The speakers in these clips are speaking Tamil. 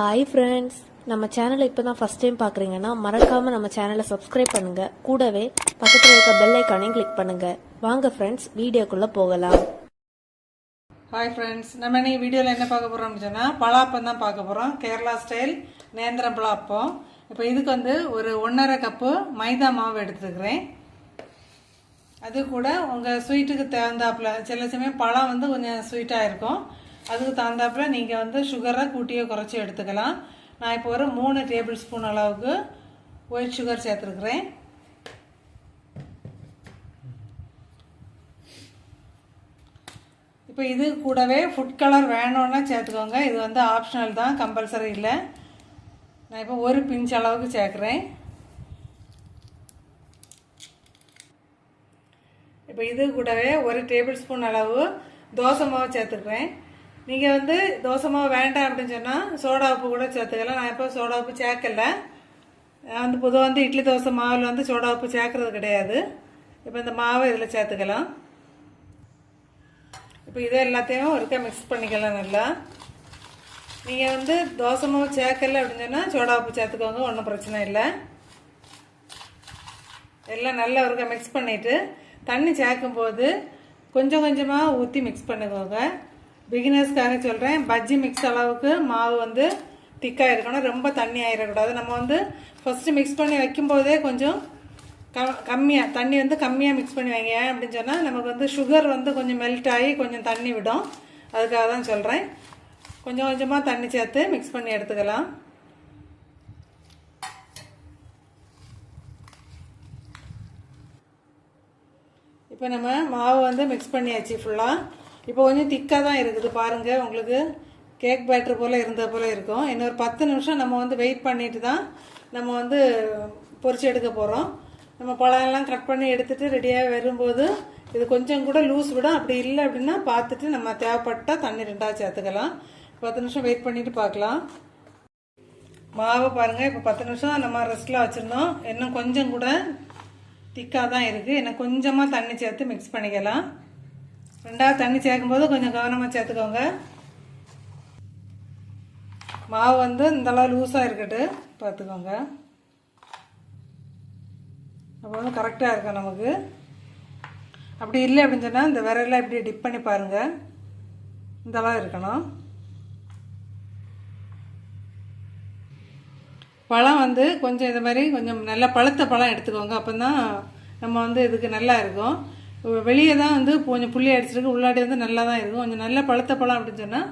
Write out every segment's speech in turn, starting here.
ஹாய் ஃப்ரெண்ட்ஸ் நம்ம சேனலை இப்போ தான் ஃபஸ்ட் டைம் பார்க்குறீங்கன்னா மறக்காமல் நம்ம சேனலை சப்ஸ்கிரைப் பண்ணுங்கள் கூடவே பக்கத்தில் இருக்க பெல் ஐக்கானையும் கிளிக் பண்ணுங்கள் வாங்க ஃப்ரெண்ட்ஸ் வீடியோக்குள்ளே போகலாம். ஹாய் ஃப்ரெண்ட்ஸ் நம்ம இன்னைக்கு வீடியோவில் என்ன பார்க்க போகிறோம்னு சொன்னால் பலாப்பம் தான் பார்க்க போகிறோம் கேரளா ஸ்டைல் நேந்திரம் பலாப்பம். இப்போ இதுக்கு வந்து ஒரு ஒன்றரை கப்பு மைதா மாவு எடுத்துக்கிறேன். அது கூட உங்கள் ஸ்வீட்டுக்கு தகுந்தாப்புல சில சமயம் பழம் வந்து கொஞ்சம் ஸ்வீட்டாக இருக்கும். அதுக்கு தகுந்தாப்பில் நீங்கள் வந்து சுகரை கூட்டியோ குறைச்சி எடுத்துக்கலாம். நான் இப்போ ஒரு மூணு டேபிள் ஸ்பூன் அளவுக்கு ஒயிட் சுகர் சேர்த்துருக்குறேன். இப்போ இது கூடவே ஃபுட் கலர் வேணும்னா சேர்த்துக்கோங்க. இது வந்து ஆப்ஷனல் தான் கம்பல்சரி இல்லை. நான் இப்போ ஒரு பிஞ்ச் அளவுக்கு சேர்க்குறேன். இப்போ இது கூடவே ஒரு டேபிள் ஸ்பூன் அளவு தோசை மாவு சேர்த்துக்கிறேன் நீங்கள் வந்து தோசை மாவு வேண்டாம் அப்படின்னு சொன்னால் சோடா உப்பு கூட சேர்த்துக்கலாம். நான் இப்போ சோடா உப்பு சேர்க்கல. நான் வந்து பொதுவாக வந்து இட்லி தோசை மாவில் வந்து சோடா உப்பு சேர்க்கறது கிடையாது. இப்போ இந்த மாவை இதில் சேர்த்துக்கலாம். இப்போ இதை எல்லாத்தையும் ஒருக்கா மிக்ஸ் பண்ணிக்கலாம் நல்லா. நீங்கள் வந்து தோசை மாவு சேர்க்கல அப்படின்னு சொன்னால் சோடா உப்பு சேர்த்துக்கோங்க ஒன்றும் பிரச்சனை இல்லை. எல்லாம் நல்லா ஒருக்கா மிக்ஸ் பண்ணிவிட்டு தண்ணி சேர்க்கும்போது கொஞ்சம் கொஞ்சமாக ஊற்றி மிக்ஸ் பண்ணிக்கோங்க. பிகினர்ஸ்க்காக சொல்கிறேன் பஜ்ஜி மிக்ஸ் அளவுக்கு மாவு வந்து திக்காக இருக்கணும். ரொம்ப தண்ணி ஆயிடக்கூடாது. நம்ம வந்து ஃபஸ்ட்டு மிக்ஸ் பண்ணி வைக்கும்போதே கொஞ்சம் க கம்மியாக தண்ணி வந்து கம்மியாக மிக்ஸ் பண்ணி வைங்க. ஏன் அப்படின்னு சொன்னால் நமக்கு வந்து சுகர் வந்து கொஞ்சம் மெல்ட் ஆகி கொஞ்சம் தண்ணி விடும். அதுக்காக தான் சொல்கிறேன் கொஞ்சம் கொஞ்சமாக தண்ணி சேர்த்து மிக்ஸ் பண்ணி எடுத்துக்கலாம். இப்போ நம்ம மாவு வந்து மிக்ஸ் பண்ணியாச்சு ஃபுல்லாக இப்போ கொஞ்சம் திக்காக தான் இருக்குது. பாருங்கள் உங்களுக்கு கேக் பேட்டர் போல் இருந்த போல் இருக்கும். இன்னொரு பத்து நிமிஷம் நம்ம வந்து வெயிட் பண்ணிட்டு தான் நம்ம வந்து பொறிச்சு எடுக்க போகிறோம் நம்ம பழம்லாம் கட் பண்ணி எடுத்துகிட்டு ரெடியாக வரும்போது இது கொஞ்சம் கூட லூஸ் விடும். அப்படி இல்லை அப்படின்னா பார்த்துட்டு நம்ம தேவைப்பட்டால் தண்ணி ரெண்டாக சேர்த்துக்கலாம். பத்து நிமிஷம் வெயிட் பண்ணிவிட்டு பார்க்கலாம். மாவை பாருங்கள் இப்போ பத்து நிமிஷம் நம்ம ரெஸ்ட்டில் வச்சுருந்தோம். இன்னும் கொஞ்சம் கூட திக்காக தான் இருக்குது இன்னும் கொஞ்சமாக தண்ணி சேர்த்து மிக்ஸ் பண்ணிக்கலாம். ரெண்டாவது தண்ணி சேர்க்கும்போது கொஞ்சம் கவனமாக சேர்த்துக்கோங்க. மாவு வந்து இந்தளவு லூஸாக இருக்கட்டு பார்த்துக்கோங்க. அப்போ வந்து கரெக்டாக இருக்கும் நமக்கு. அப்படி இல்லை அப்படின்னு சொன்னால் இந்த விரலில் இப்படி டிப் பண்ணி பாருங்கள் இந்தளவு இருக்கணும். பழம் வந்து கொஞ்சம் இது மாதிரி கொஞ்சம் நல்ல பழுத்த பழம் எடுத்துக்கோங்க. அப்போ தான் நம்ம வந்து இதுக்கு நல்லா இருக்கும். வெளியே தான் வந்து கொஞ்சம் புள்ளி அடிச்சிருக்கு. உள்ளாடி வந்து நல்லா தான் இருக்கும். கொஞ்சம் நல்ல பழுத்த பழம் அப்படின்னு சொன்னால்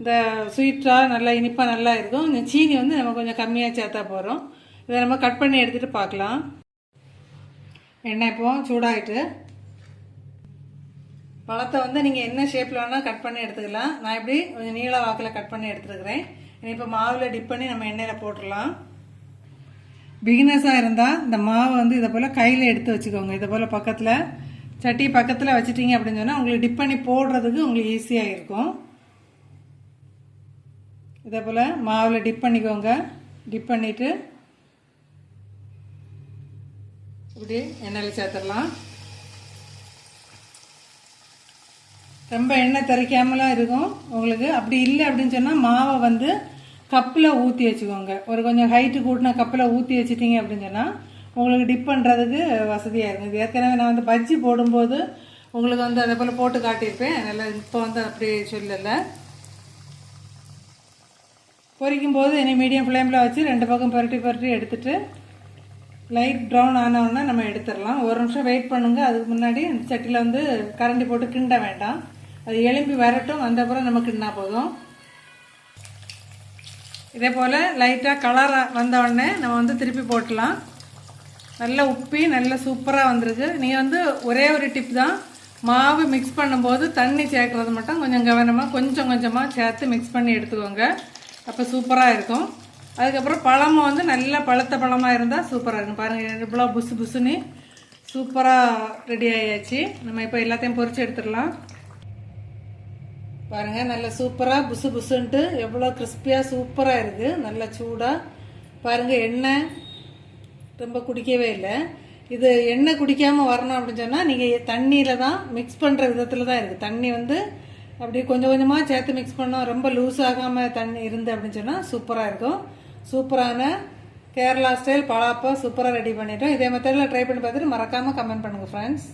இந்த ஸ்வீட்டாக நல்லா இனிப்பாக நல்லா இருக்கும். கொஞ்சம் சீனி வந்து நம்ம கொஞ்சம் கம்மியாக சேர்த்தா போகிறோம் இதை நம்ம கட் பண்ணி எடுத்துகிட்டு பார்க்கலாம். எண்ணெய் இப்போ சூடாகிட்டு பழத்தை வந்து நீங்கள் என்ன ஷேப்பில் வேணால் கட் பண்ணி எடுத்துக்கலாம். நான் இப்படி கொஞ்சம் நீள வாக்கில் கட் பண்ணி எடுத்துருக்கிறேன். இப்போ மாவில் டிப் பண்ணி நம்ம எண்ணெயில் போட்டுடலாம். பிகினஸாக இருந்தால் இந்த மாவை வந்து இதை போல் கையில் எடுத்து வச்சுக்கோங்க. இதை போல் பக்கத்தில் சட்டி பக்கத்தில் வச்சிட்டிங்க அப்படின்னு சொன்னால் உங்களுக்கு டிப் பண்ணி போடுறதுக்கு உங்களுக்கு ஈஸியாக இருக்கும். இதே போல் மாவில் டிப் பண்ணிக்கோங்க. டிப் பண்ணிவிட்டு இப்படி எண்ணெயில் சேர்த்துடலாம். ரொம்ப எண்ணெய் தெறிக்காமலாம் இருக்கும். உங்களுக்கு அப்படி இல்லை அப்படின்னு சொன்னால் மாவை வந்து கப்பில் ஊற்றி வச்சுக்கோங்க. ஒரு கொஞ்சம் ஹைட்டு கூட்டின கப்பில் ஊற்றி வச்சிட்டிங்க அப்படின்னு சொன்னால் உங்களுக்கு டிப் பண்ணுறதுக்கு வசதியாக இருக்கும் இது ஏற்கனவே நான் வந்து பஜ்ஜி போடும்போது உங்களுக்கு வந்து அதே போல் போட்டு காட்டியிருப்பேன். நல்லா இப்போ வந்து அப்படி சொல்லலை. பொரிக்கும் போது இனி மீடியம் ஃப்ளேமில் வச்சு ரெண்டு பக்கம் புரட்டி புரட்டி எடுத்துட்டு லைட் ப்ரௌன் ஆனவுடனே நம்ம எடுத்துடலாம். ஒரு நிமிஷம் வெயிட் பண்ணுங்கள் அதுக்கு முன்னாடி அந்த சட்டியில் வந்து கரண்டி போட்டு கிண்ட வேண்டாம். அது எலும்பி வரட்டும். வந்த அப்புறம் நம்ம கிண்டினா போதும். இதே போல் லைட்டாக கலராக வந்த உடனே நம்ம வந்து திருப்பி போட்டலாம் நல்லா உப்பி நல்லா சூப்பராக வந்திருக்கு. நீ வந்து ஒரே ஒரு டிப் தான். மாவு மிக்ஸ் பண்ணும்போது தண்ணி சேர்க்குறது மட்டும் கொஞ்சம் கவனமாக கொஞ்சம் கொஞ்சமாக சேர்த்து மிக்ஸ் பண்ணி எடுத்துக்கோங்க. அப்போ சூப்பராக இருக்கும். அதுக்கப்புறம் பழமும் வந்து நல்லா பழுத்த பழமாக இருந்தால் சூப்பராக இருக்கும். பாருங்கள் இவ்வளோ புசு புசுன்னு சூப்பராக ரெடி ஆகியாச்சு நம்ம இப்போ எல்லாத்தையும் பொறிச்சு எடுத்துடலாம். பாருங்கள் நல்லா சூப்பராக புசு புசுன்ட்டு எவ்வளோ கிறிஸ்பியாக சூப்பராக இருக்குது நல்லா சூடாக பாருங்கள் எண்ணெய் ரொம்ப குடிக்கவே இல்லை. இது எண்ணெய் குடிக்காமல் வரணும் அப்படின்னு சொன்னால் நீங்கள் தண்ணியில் தான் மிக்ஸ் பண்ணுற விதத்தில் தான் இருக்குது தண்ணி வந்து அப்படி கொஞ்சம் கொஞ்சமாக சேர்த்து மிக்ஸ் பண்ணோம் ரொம்ப லூஸ் ஆகாமல் தண்ணி இருந்து அப்படின்னு சொன்னால் சூப்பராக இருக்கும். சூப்பரான கேரளா ஸ்டைல் பலாப்பா சூப்பராக ரெடி பண்ணிட்டோம். இதே மெத்தடில் ட்ரை பண்ணி பார்த்துட்டு மறக்காமல் கமெண்ட் பண்ணுங்கள் ஃப்ரெண்ட்ஸ்